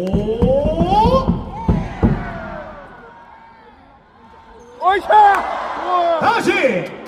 오! 어이차! 다시!